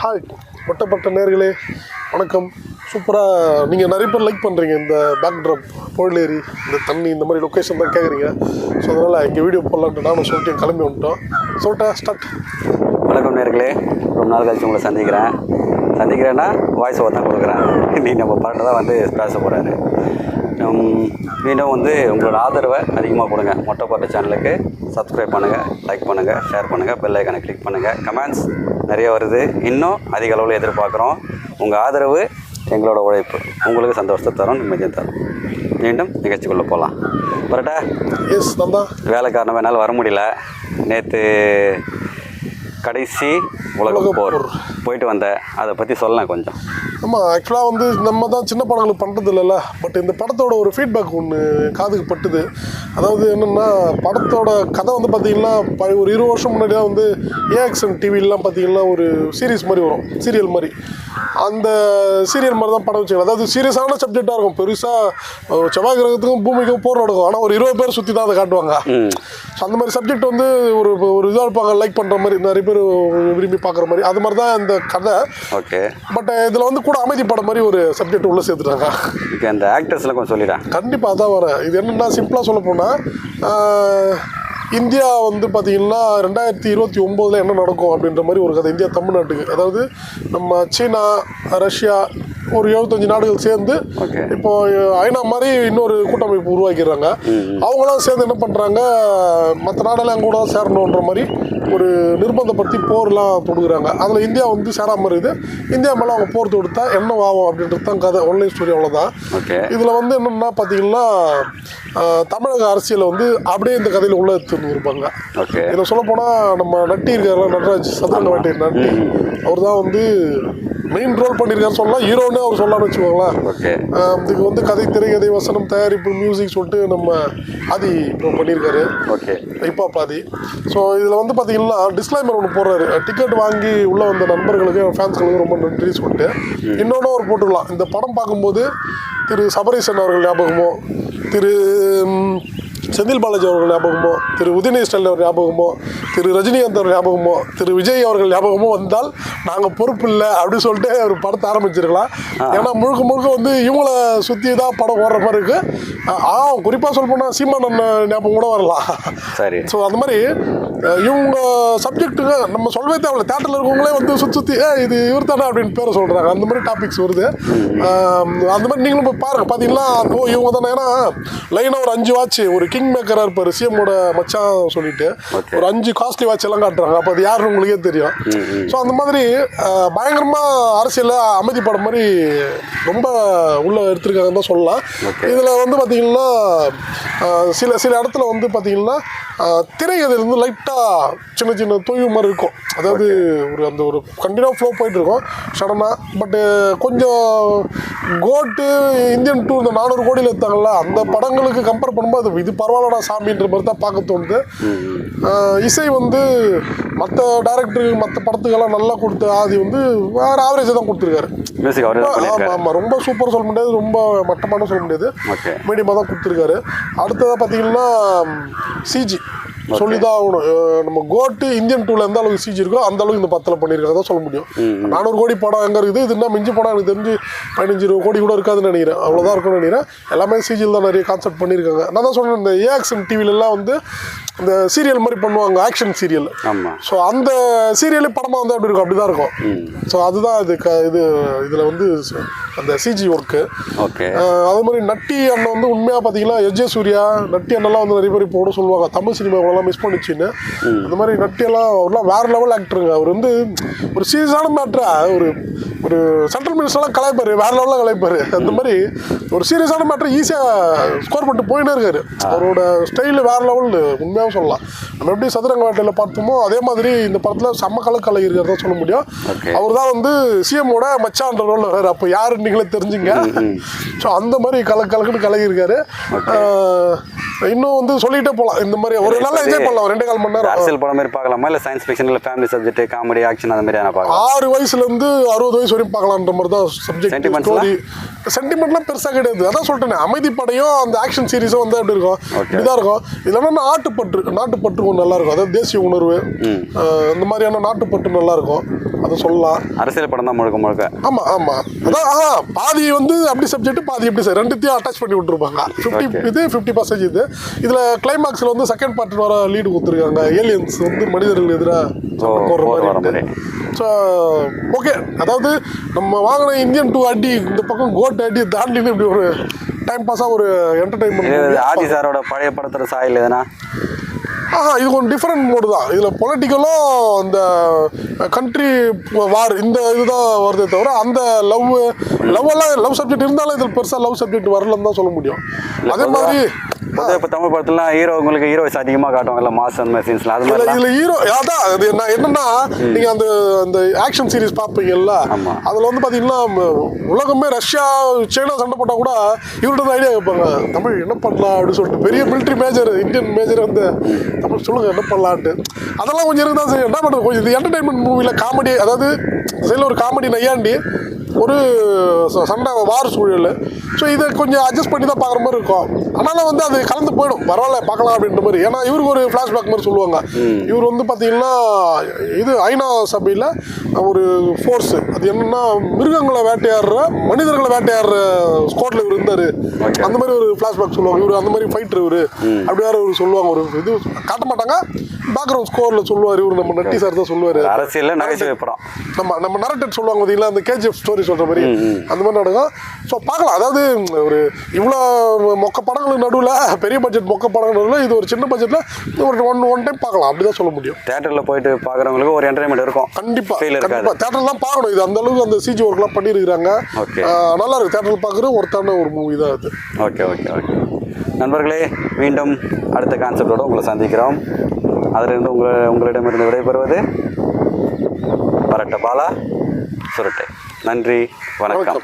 Hi ஒட்டப்பட்ட நேர்களே வணக்கம். சூப்பராக நீங்கள் நிறைய பேர் லைக் பண்ணுறீங்க இந்த பேக்ட்ராப் பொருளேரி இந்த தண்ணி இந்த மாதிரி லொக்கேஷன் தான் கேட்குறீங்க ஸோ அதனால் இங்கே வீடியோ போடலான்ட்டு நானும் சொல்லிட்டு கிளம்பி வந்துட்டோம். சொல்லிட்டேன் ஸ்டார்ட் uh, வணக்கம் நேர்களே. ரொம்ப நாள் கழிச்சு உங்களை சந்திக்கிறேன். சந்திக்கிறேன்னா வாய்ஸ் ஓவர் தான் கொடுக்குறேன். நீ நம்ம பாட்டு தான் வந்து பேச போகிறாரு மீண்டும் வந்து உங்களோட ஆதரவை அதிகமாக கொடுங்க. மொட்டைப்பாட்டு சேனலுக்கு சப்ஸ்கிரைப் பண்ணுங்கள் லைக் பண்ணுங்கள் ஷேர் பண்ணுங்கள் பெல் ஐக்கனை கிளிக் பண்ணுங்கள் கமெண்ட்ஸ் நிறைய வருது. இன்னும் அதிக அளவில் எதிர்பார்க்குறோம். உங்கள் ஆதரவு எங்களோட உழைப்பு. உங்களுக்கு சந்தோஷத்தை தரும் நிம்மதியும் தரும். மீண்டும் நிகழ்ச்சிக்குள்ளே போகலாம் பரட்டா எஸ் தான் வேலை காரணமாக என்னால் வர முடியல. நேற்று கடைசி உலக போர். போயிட்டு வந்தேன் அதை பற்றி சொல்லலாம் கொஞ்சம். ஆமாம் ஆக்சுவலாக வந்து நம்ம தான் சின்ன படங்களுக்கு பண்ணுறது இல்லைல்ல பட் இந்த படத்தோட ஒரு ஃபீட்பேக் ஒன்று காதுக்கு பட்டுது. அதாவது என்னென்னா படத்தோட கதை வந்து பார்த்திங்கன்னா ப ஒரு இருபது வருஷம் முன்னாடி தான் வந்து ஏஎக்ஸன் டிவிலாம் பார்த்திங்கன்னா ஒரு சீரீஸ் மாதிரி வரும். சீரியல் மாதிரி. அந்த சீரியல் மாதிரி தான் படம் வச்சுக்கலாம் அதாவது சீரியஸான சப்ஜெக்டாக இருக்கும். பெருசாக செவ்வாய் கிரகத்துக்கும் பூமிக்கும் போர் நடக்கும். ஆனால் ஒரு இருபது பேர் சுற்றி தான் அதை காட்டுவாங்க. அந்த மாதிரி சப்ஜெக்ட் வந்து ஒரு ஒரு இதாக இருப்பாங்க. லைக் பண்ணுற மாதிரி நிறைய பேர் விரும்பி பார்க்குற மாதிரி. அது மாதிரி தான் இந்த கதை. ஓகே. பட் இதில் வந்து கூட அமைதி படம் மாதிரி ஒரு சப்ஜெக்ட் உள்ளே சேர்த்துட்டாங்க. இப்போ அந்த ஆக்டர்ஸ்லாம் கொஞ்சம் சொல்லிடுறேன் கண்டிப்பாக அதான் வரேன். இது என்னென்னா சிம்பிளாக சொல்ல போனால் இந்தியா வந்து பார்த்திங்கன்னா ரெண்டாயிரத்தி இருபத்தி ஒம்போதில் என்ன நடக்கும் அப்படின்ற மாதிரி ஒரு கதை. இந்தியா தமிழ்நாட்டுக்கு. அதாவது நம்ம சீனா ரஷ்யா ஒரு எழுபத்தஞ்சு நாடுகள் சேர்ந்து. இப்போ ஐநா மாதிரி இன்னொரு கூட்டமைப்பு உருவாக்கிடுறாங்க. அவங்களாம் சேர்ந்து என்ன பண்ணுறாங்க மற்ற நாடெல்லாம் கூட சேரணுன்ற மாதிரி ஒரு நிர்பந்தப்படுத்தி போர்லாம் தொடுக்குறாங்க. அதில் இந்தியா வந்து சேராமல் இருக்குது. இந்தியா மேலே அவங்க போர் தொடுத்தா என்ன ஆகும் அப்படின்றது தான் கதை. ஒன்லைன் ஸ்டோரி அவ்வளோதான் இதில் வந்து என்னென்னா பார்த்தீங்கன்னா தமிழக அரசியலை வந்து அப்படியே இந்த கதையில் உள்ள இருப்பாங்க ஓகே. இதில் சொல்ல போனால் நம்ம நட்டி இருக்காருல நடராஜ் சதுரங்க வேட்டை நட்டி. அவர் தான் வந்து மெயின் ரோல் பண்ணியிருக்காரு சொல்லலாம். ஹீரோன்னு அவர் சொல்லலாம்னு வச்சுக்கோங்களேன். ஓகே. இதுக்கு வந்து கதை திரைக்கதை வசனம் தயாரிப்பு மியூசிக் சொல்லிட்டு நம்ம ஆதி ப்ரோ பண்ணியிருக்காரு. ஓகே. இப்போ பாதி ஸோ இதில் வந்து பார்த்தீங்கன்னா டிஸ்க்ளைமர் ஒன்று போடுறாரு. டிக்கெட் வாங்கி உள்ளே வந்த நண்பர்களுக்கு ஃபேன்ஸ்களுக்கு ரொம்ப நன்றி சொல்லிட்டு. இன்னொன்று ஒரு போட்டுக்கலாம். இந்த படம் பார்க்கும்போது திரு சபரீசன் அவர்கள் ஞாபகமோ திரு செந்தில் பாலாஜி அவர்கள் ஞாபகமோ திரு உதயநிதி ஸ்டாலின் அவர் ஞாபகமோ திரு ரஜினிகாந்த் அவர் ஞாபகமோ திரு விஜய் அவர்கள் ஞாபகமோ வந்தால் நாங்கள் பொறுப்பு இல்லை அப்படின்னு சொல்லிட்டு ஒரு படத்தை ஆரம்பிச்சிருக்கலாம். ஏன்னா முழுக்க முழுக்க வந்து இவங்கள சுற்றி தான் படம் ஓடுற மாதிரி இருக்குது ஆ குறிப்பாக சொல்ல போனால் சீமான் அண்ணன் ஞாபகம் கூட வரலாம். சரி. ஸோ அந்த மாதிரி இவங்க சப்ஜெக்ட்டுங்க நம்ம சொல்லவே தேவையில்ல. தேட்டரில் இருக்கவங்களே வந்து சுற்றி சுற்றி இது இவர் தானே அப்படின்னு பேரை சொல்கிறாங்க அந்த மாதிரி டாபிக்ஸ் வருது. அந்த மாதிரி நீங்களும் போய் பாருங்கள் பார்த்தீங்களா ஓ இவங்க தானே ஏன்னா லைனாக ஒரு அஞ்சு வாட்ச் ஒரு கிங் மேக்கராக இருப்பார் சிஎம்மோட மச்சான் சொல்லிட்டு. ஒரு அஞ்சு காஸ்ட்லி வாட்ச் எல்லாம் காட்டுறாங்க அப்போ அது யாருன்னு உங்களுக்கே தெரியும் ஸோ அந்த மாதிரி அஹ், பயங்கரமா அரசியலில் அமைதி படம் மாதிரி ரொம்ப உள்ள எடுத்திருக்காங்கன்னு தான் சொல்லலாம். இதில் வந்து பார்த்தீங்கன்னா சில சில இடத்துல வந்து பார்த்தீங்கன்னா அஹ், திரைக்கதையில இருந்து லைட்டாக சின்ன சின்ன தொய்வு மாதிரி இருக்கும். அதாவது ஒரு அந்த ஒரு கண்டினியூ ஃப்ளோ போயிட்டு இருக்கும். சடனாக பட்டு கொஞ்சம் கோட்டு இந்தியன் டூ இந்த நானூறு கோடியில் எடுத்தாங்கல்ல அந்த படங்களுக்கு கம்பேர் பண்ணும்போது அது இது பரவாயில்லடா சாமின்ற மாதிரி தான் பார்க்க தோணுது. இசை வந்து மற்ற டேரக்டருக்கு மற்ற படத்துக்கெல்லாம் நல்லா கொடுத்த ஆதி வந்து வேறு ஆவரேஜாக தான் கொடுத்துருக்காரு. மியூசிக் அவரே பண்ணியிருக்காரு. ஆமாம் ரொம்ப சூப்பர் சொல்ல முடியாது ரொம்ப மட்டமான சொல்ல முடியாது. ஓகே மீடியமாக தான் கொடுத்துருக்காரு. அடுத்ததாக பார்த்தீங்கன்னா சிஜி சொல்லி தான் ஆகணும். நம்ம கோட்டு இந்தியன் டூவில் எந்த அளவுக்கு சிஜி இருக்கோ அந்த அளவுக்கு இந்த பத்தில் பண்ணியிருக்காங்க தான் சொல்ல முடியும். நானூறு கோடி படம் எங்கே இருக்குது இது என்ன மிஞ்சி படம் எனக்கு தெரிஞ்சு பதினஞ்சு இருபது கோடி கூட இருக்காதுன்னு நினைக்கிறேன். அவ்வளோதான் இருக்கும்னு நினைக்கிறேன். எல்லாமே சிஜியில் தான் நிறைய கான்செப்ட் பண்ணியிருக்காங்க. நான் தான் சொல்றேன் இந்த ஏஆக்ஷன் டிவிலெல்லாம் வந்து இந்த சீரியல் மாதிரி பண்ணுவாங்க ஆக்ஷன் சீரியல் ஆமாம் ஸோ அந்த சீரியலே படமாக வந்து அப்படி இருக்கும்? அப்படி தான் இருக்கும் ஸோ அதுதான் இது க இது இதில் வந்து அந்த சிஜி ஒர்க்கு ஓகே. அதே மாதிரி நட்டி அண்ணன் வந்து உண்மையாக பார்த்தீங்கன்னா எஸ் ஜே சூர்யா நட்டி அண்ணன்லாம் வந்து நிறைய பேர் இப்போ கூட சொல்லுவாங்க தமிழ் சினிமாவெல்லாம் மிஸ் பண்ணிச்சுன்னு அந்த மாதிரி நட்டியெல்லாம் அவர்லாம் வேறு லெவல் ஆக்டருங்க அவர் வந்து ஒரு சீரியஸான மேட்ரா ஒரு ஒரு சென்ட்ரல் மினிஸ்டர்லாம் கலாய்ப்பார் வேறு லெவலில் கலாய்ப்பார். அந்த மாதிரி ஒரு சீரியஸான மேட்ரு ஈஸியாக ஸ்கோர் பண்ணிட்டு போயினே இருக்காரு. அவரோட ஸ்டைலு வேறு லெவல் உண்மையாக சொல்லலாம். நம்ம எப்படி சதுரங்க வேட்டையில் பார்த்தோமோ அதே மாதிரி இந்த படத்தில் செம்ம கலை கலை இருக்கிறதா சொல்ல முடியும். அவர் தான் வந்து சிஎம்மோட மச்சான்ற ரோல் வர்றாரு. அப்போ யாரு நீங்களே தெரிஞ்சுங்க. ஸோ அந்த மாதிரி கல கலக்குன்னு கலகியிருக்காரு. ஆஹ் இன்னும் வந்து சொல்லிட்டே போகலாம் இந்த மாதிரி ஒரு நல்லா என்ஜாய் பண்ணலாம். ரெண்டே கால் மணி நேரம். அரசியல் படம் மாதிரி பார்க்கலாமா? இல்லை சயின்ஸ் ஃபிக்ஷன் இல்லை ஃபேமிலி சப்ஜெக்ட் காமெடி ஆக்ஷன் அந்த மாதிரி பார்க்கலாம்? ஆறு வயசுல இருந்து அறுபது வயசு வரையும் பார்க்கலான்ற மாதிரி தான் சப்ஜெக்ட் ஸ்டோரி சென்டிமெண்ட்லாம் பெருசாக கிடையாது. அதான் சொல்லிட்டேனே அமைதி படையும் அந்த ஆக்ஷன் சீரிஸும் வந்து அப்படி இருக்கும். இப்படிதான் இருக்கும். இதுல என்ன நாட்டுப்பற்று நாட்டுப்பற்று கொஞ்சம் நல்லா இருக்கும். அதாவது தேசிய உணர்வு இந்த மாதிரியான நாட்டுப்பற்று நல்லா இருக்கும். அதை சொல்லலாம். அரசியல் படம் தான் முழுக்க முழுக்க. ஆமா ஆமா. அதான் ஆஹா பாதி வந்து அப்படி சப்ஜெக்ட் பாதி எப்படி சார். ரெண்டுத்தையும் அட்டாச் பண்ணி விட்டுருப்பாங்க. ஃபிஃப்டி இது ஃபிஃப்டி பர்சன்டேஜ் இது. இதுல கிளைமாக்ஸ்ல வந்து செகண்ட் பார்ட் வர லீடு கொடுத்துருக்காங்க. ஏலியன்ஸ் வந்து மனிதர்கள் எதிராக வர மாதிரி. ஸோ ஓகே அதாவது நம்ம வாங்கின இந்தியன் டூ அடி இந்த பக்கம் கோட் அடி தாண்டின்னு இப்படி ஒரு டைம் பாஸாக ஒரு என்டர்டைன்மெண்ட் ஆதி சாரோட பழைய படத்தோட சாயல் எதுனா? ஆஹா இது கொஞ்சம் டிஃப்ரெண்ட் மோடு தான். இதில் பொலிட்டிக்கலும் இந்த கண்ட்ரி வார் இந்த இதுதான் வருதே தவிர அந்த லவ் லவ் எல்லாம் லவ் சப்ஜெக்ட் இருந்தாலும் இதில் பெருசாக லவ் சப்ஜெக்ட் வரலன்னு தான் சொல்ல முடியும். அதே மாதிரி இப்போ தமிழ் படத்துலாம் ஹீரோ உங்களுக்கு ஹீரோஸ் அதிகமாக காட்டுவாங்கல்ல மாஸ் அந்த மாதிரி சீன்ஸ்லாம் அது மாதிரிலாம். இதுல ஹீரோ அதான் அது என்ன என்னன்னா நீங்க அந்த அந்த ஆக்ஷன் சீரிஸ் பார்ப்பீங்கல்ல. அதுல வந்து பாத்தீங்கன்னா ம- உலகமே ரஷ்யா சைனா சண்டை போட்டா கூட இவர்கிட்ட ஐடியா கேட்பாங்க தமிழ் என்ன பண்ணலாம்? அப்படின்னு சொல்லிட்டு பெரிய மிலிட்ரி மேஜர் இந்தியன் மேஜர் வந்து அப்புறம் சொல்லுங்கள் என்ன பண்ணலான்ட்டு. அதெல்லாம் கொஞ்சம் இருக்குதான் சரி என்ன பண்ணுறது கொஞ்சம் இது என்டர்டைன்மெண்ட் மூவில காமெடி அதாவது சைடில் ஒரு காமெடி நையாண்டி ஒரு ச- சண்டை வார் சூழல். ஸோ இதை கொஞ்சம் அட்ஜஸ்ட் பண்ணி தான் பார்க்குற மாதிரி இருக்கும். ஆனாலும் வந்து அது கலந்து போயிடும். பரவாயில்ல பார்க்கலாம் அப்படின்ற மாதிரி. ஏன்னா இவருக்கு ஒரு ஃப்ளாஷ்பேக் மாதிரி சொல்லுவாங்க. இவர் வந்து பார்த்தீங்கன்னா இது ஐநா சபையில் ஒரு ஃபோர்ஸ் அது என்னன்னா மிருகங்களை வேட்டையாடுற மனிதர்களை வேட்டையாடுற ஸ்குவாட்ல இவர் இருந்தார். அந்த மாதிரி ஒரு ஃப்ளாஷ்பேக் சொல்லுவாங்க. இவர் அந்த மாதிரி ஃபைட்டர் இவர். அப்படி வேற ஒரு சொல்லுவாங்க. ஒரு இது காட்ட மாட்டாங்க. பேக்ரவுண்ட் ஸ்கோரில் சொல்லுவார் இவர். நம்ம நட்டி சார் தான் சொல்லுவார். அரசியலில் நகைச்சுவை படம். நம்ம நம்ம நரட்டட் சொல்லுவாங்க பார்த்தீங்களா? அந்த கேஜிஎஃப் ஸ்டோரி சொல்கிற மாதிரி அந்த மாதிரி நடக்கும். ஸோ பார்க்கலாம். அதாவது ஒரு இவ்வளோ மொக்க படங்களுக்கு நடுவில் பெரிய பட்ஜெட் மொக்க படங்கள் நடுவில் இது ஒரு சின்ன பட்ஜெட்டில் ஒரு ஒன் ஒன் டைம் பார்க்கலாம். அப்படி தான் சொல்ல முடியும். தேட்டரில் போயிட்டு பார்க்குறவங்களுக்கு ஒரு என்டர்டைன்மெண்ட் இருக்கும். கண்டிப்பாக இருக்காது. கண்டிப்பாக தேட்டர்லாம் பார்க்கணும். இது அந்த அளவுக்கு அந்த சிஜி ஒர்க்லாம் பண்ணியிருக்கிறாங்க. நல்லா இருக்கு தேட்டரில் பார்க்குற ஒருத்தான ஒரு மூவி தான் அது. Okay okay okay. நண்பர்களே மீண்டும் அடுத்த கான்செப்டோடு உங்களை சந்திக்கிறோம். அதிலிருந்து உங்கள் உங்களிடமிருந்து விடைபெறுவது பரட்ட பாலா சுரட்டை. நன்றி வணக்கம்.